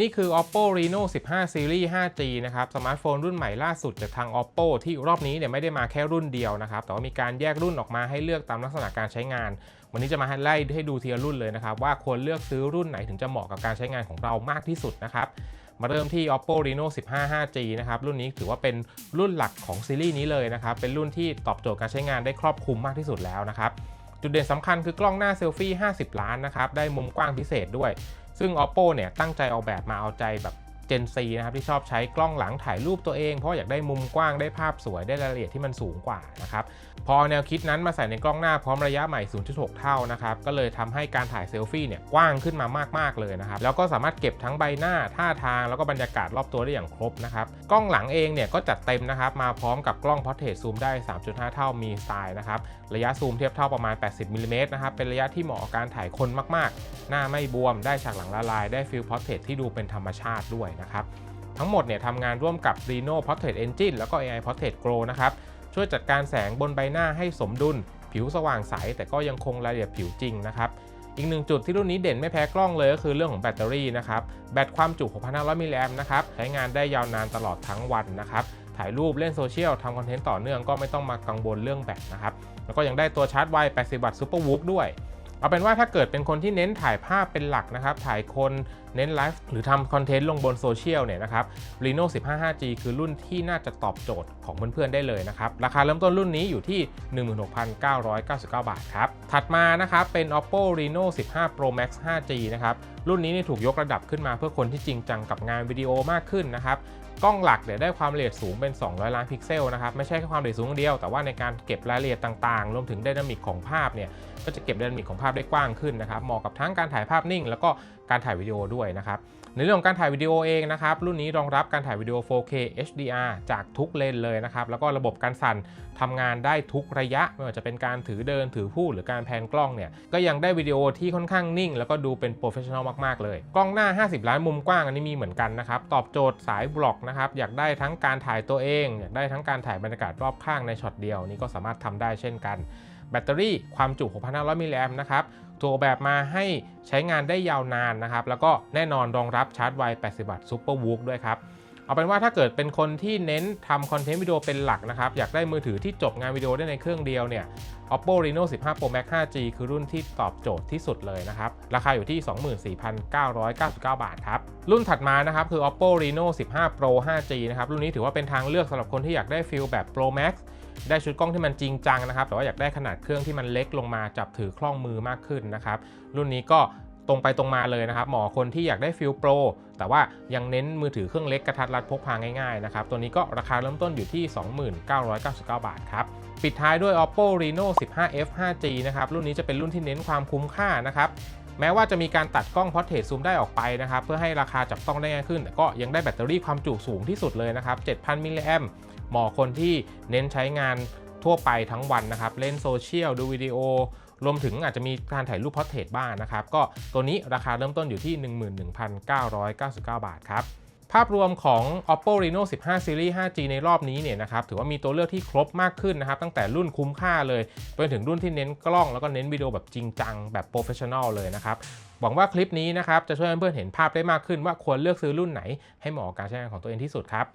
นี่คือ oppo reno 15 series 5g นะครับสมาร์ทโฟนรุ่นใหม่ล่าสุดจากทาง oppo ที่รอบนี้เนี่ยไม่ได้มาแค่รุ่นเดียวนะครับ แต่ว่ามีการแยกรุ่นออกมาให้เลือกตามลักษณะการใช้งาน วันนี้จะมาไล่ให้ดูทีละรุ่นเลยนะครับ ว่าควรเลือกซื้อรุ่นไหนถึงจะเหมาะกับการใช้งานของเรามากที่สุดนะครับมาเริ่มที่ oppo reno 15 5g นะครับ รุ่นนี้ถือว่าเป็นรุ่นหลักของซีรีส์นี้เลยนะครับ เป็นรุ่นที่ตอบโจทย์การใช้งานได้ครอบคลุมมากที่สุดแล้วนะครับ จุดเด่นสำคัญคือกล้องหน้าเซลฟี่ 50 ล้านนะครับ ได้มุมกว้างพิเศษด้วย ซึ่ง oppo เนี่ยตั้งใจออกแบบมาเอาใจแบบ Gen C นะครับที่ชอบใช้กล้องหลังถ่ายรูปตัวเอง เพราะอยากได้มุมกว้างได้ภาพสวยได้รายละเอียดที่มันสูงกว่านะครับพอแนวคิดนั้นมาใส่ในกล้องหน้าพร้อมระยะใหม่ 0.6 เท่านะครับก็เลยทำให้การถ่ายเซลฟี่เนี่ยกว้างขึ้นมามาก ๆ เลยนะครับแล้วก็สามารถเก็บทั้งใบหน้าท่าทางแล้วก็บรรยากาศรอบตัวได้อย่างครบนะครับกล้องหลังเองเนี่ยก็จัดเต็มนะครับมาพร้อมกับกล้องพอร์เทรตซูมได้ 3.5 เท่ามีสไตล์นะครับระยะซูมเทียบเท่าประมาณ 80มิลลิเมตรนะครับเป็นระยะที่เหมาะกับการถ่ายคนมาก ๆ หน้าไม่บวมได้ฉากหลังละลายได้ฟิลพอร์เทรตที่ดูเป็นธรรมชาติด้วยนะครับ ทั้งหมดเนี่ยทำงานร่วมกับ Reno Portrait Engine แล้วก็ AI Portrait Grow นะครับ ช่วยจัดการแสงบนใบหน้าให้สมดุล ผิวสว่างใส แต่ก็ยังคงรายละเอียดผิวจริงนะครับอีกหนึ่งจุดที่รุ่นนี้เด่นไม่แพ้กล้องเลยก็คือเรื่องของแบตเตอรี่นะครับ แบตความจุ 6,500 มิลลิแอมป์นะครับ ใช้งานได้ยาวนานตลอดทั้งวันนะครับ ถ่ายรูปเล่นโซเชียลทำคอนเทนต์ต่อเนื่องก็ไม่ต้องมากังวลเรื่องแบตนะครับ แล้วก็ยังได้ตัวชาร์จไว 80 วัตต์ซูเปอร์วูฟด้วย เอาเป็นว่าถ้าเกิดเป็นคนที่เน้นถ่ายภาพเป็นหลักนะครับ ถ่ายคนเน้นไลฟ์หรือทำคอนเทนต์ลงบนโซเชียลเนี่ยนะครับ Reno 15 5G คือรุ่นที่น่าจะตอบโจทย์ของเพื่อนๆได้เลยนะครับ ราคาเริ่มต้นรุ่นนี้อยู่ที่ 16,999 บาทครับ ถัดมานะครับเป็น oppo reno 15 pro max 5G นะครับ รุ่นนี้นี่ถูกยกระดับขึ้นมาเพื่อคนที่จริงจังกับงานวิดีโอมากขึ้นนะครับกล้องหลักเนี่ยได้ความละเอียดสูงเป็น 200 ล้านพิกเซลนะครับ ไม่ใช่แค่ความละเอียดสูงอย่างเดียว แต่ว่าในการเก็บรายละเอียดต่างๆ รวมถึงไดนามิกของภาพเนี่ย ก็จะเก็บไดนามิกของภาพได้กว้างขึ้นนะครับเหมาะกับทั้งการถ่ายภาพนิ่ง แล้วก็การถ่ายวิดีโอด้วยนะครับในเรื่องของการถ่ายวิดีโอเองนะครับรุ่นนี้รองรับการถ่ายวิดีโอ 4K HDR จากทุกเลนเลยนะครับแล้วก็ระบบการสั่นทำงานได้ทุกระยะ ไม่ว่าจะเป็นการถือเดินถือผู้หรือการแพนกล้องเนี่ยก็ยังได้วิดีโอที่ค่อนข้างนิ่ง แล้วก็ดูเป็นโปรเฟชชั่นอลมากๆเลย กล้องหน้า 50 ล้านมุมกว้างอันนี้มีเหมือนกันนะครับตอบโจทย์สายบล็อกนะครับอยากได้ทั้งการถ่ายตัวเอง อยากได้ทั้งการถ่ายบรรยากาศรอบข้างในช็อตเดียว นี่ก็สามารถทำได้เช่นกัน แบตเตอรี่ความจุ 6,500 มิลลิแอมป์นะครับตัวออกแบบมาให้ใช้งานได้ยาวนานนะครับ แล้วก็แน่นอนรองรับชาร์จไว 80 วัตต์ซูเปอร์วูด้วยครับเอาเป็นว่าถ้าเกิดเป็นคนที่เน้นทำคอนเทนต์วิดีโอเป็นหลักนะครับ อยากได้มือถือที่จบงานวิดีโอได้ในเครื่องเดียวเนี่ย oppo reno 15 pro max 5g คือรุ่นที่ตอบโจทย์ที่สุดเลยนะครับ ราคาอยู่ที่ 24,999 บาทครับ รุ่นถัดมานะครับคือ oppo reno 15 pro 5g นะครับ รุ่นนี้ถือว่าเป็นทางเลือกสำหรับคนที่อยากได้ฟิลแบบ pro max ได้ชุดกล้องที่มันจริงจังนะครับ แต่ว่าอยากได้ขนาดเครื่องที่มันเล็กลงมาจับถือคล่องมือมากขึ้นนะครับ รุ่นนี้ก็ตรงไปตรงมาเลยนะครับเหมาะคนที่อยากได้ฟิลโปรแต่ว่ายังเน้นมือถือเครื่องเล็กกระทัดรัดพกพาง่ายๆนะครับ ตัวนี้ก็ราคาเริ่มต้นอยู่ที่ 2999 บาทครับ ปิดท้ายด้วย oppo reno 15f 5g นะครับ รุ่นนี้จะเป็นรุ่นที่เน้นความคุ้มค่านะครับ แม้ว่าจะมีการตัดกล้องพอร์เทรตซูมได้ออกไปนะครับ เพื่อให้ราคาจับต้องได้ง่ายขึ้น แต่ก็ยังได้แบตเตอรี่ความจุสูงที่สุดเลยนะครับ 7,000 มิลลิแอม เหมาะคนที่เน้นใช้งานทั่วไปทั้งวันนะครับ เล่นโซเชียลดูวิดีโอ รวมถึงอาจจะมีการถ่ายรูปพอร์เทรตบ้างนะครับ ก็ตัวนี้ราคาเริ่มต้นอยู่ที่ 11,999 บาทครับภาพรวมของ oppo reno 15 series 5g ในรอบนี้เนี่ยนะครับถือว่ามีตัวเลือกที่ครบมากขึ้นนะครับ ตั้งแต่รุ่นคุ้มค่าเลยไปถึงรุ่นที่เน้นกล้องแล้วก็เน้นวิดีโอแบบจริงจัง แบบโปรเฟชชั่นอลเลยนะครับ หวังว่าคลิปนี้นะครับ จะช่วยเพื่อนๆเห็นภาพได้มากขึ้นว่าควรเลือกซื้อรุ่นไหนให้เหมาะกับการใช้งานของตัวเองที่สุดครับ